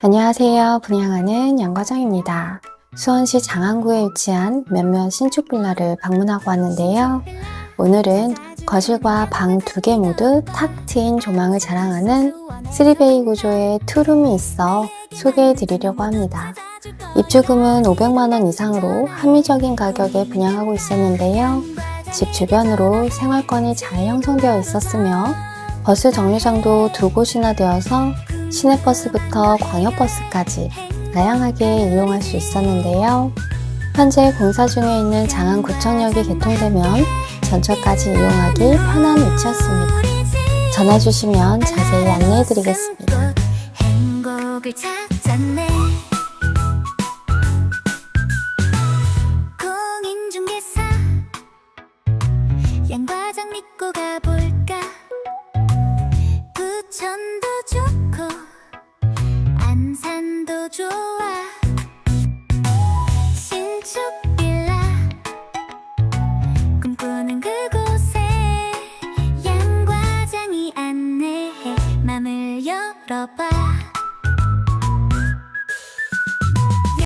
안녕하세요. 분양하는 양과장입니다. 수원시 장안구에 위치한 몇몇 신축 빌라를 방문하고 왔는데요. 오늘은 거실과 방 두 개 모두 탁 트인 조망을 자랑하는 3베이 구조의 투룸이 있어 소개해 드리려고 합니다. 입주금은 500만원 이상으로 합리적인 가격에 분양하고 있었는데요. 집 주변으로 생활권이 잘 형성되어 있었으며 버스 정류장도 두 곳이나 되어서 시내버스부터 광역버스까지 다양하게 이용할 수 있었는데요. 현재 공사 중에 있는 장안구청역이 개통되면 전철까지 이용하기 편한 위치였습니다. 전화 주시면 자세히 안내해 드리겠습니다. 공인중개사 양과장 믿고 가볼 좋아. 신축 빌라. 꿈꾸는 그곳에 양과장이 안내해 맘을 열어봐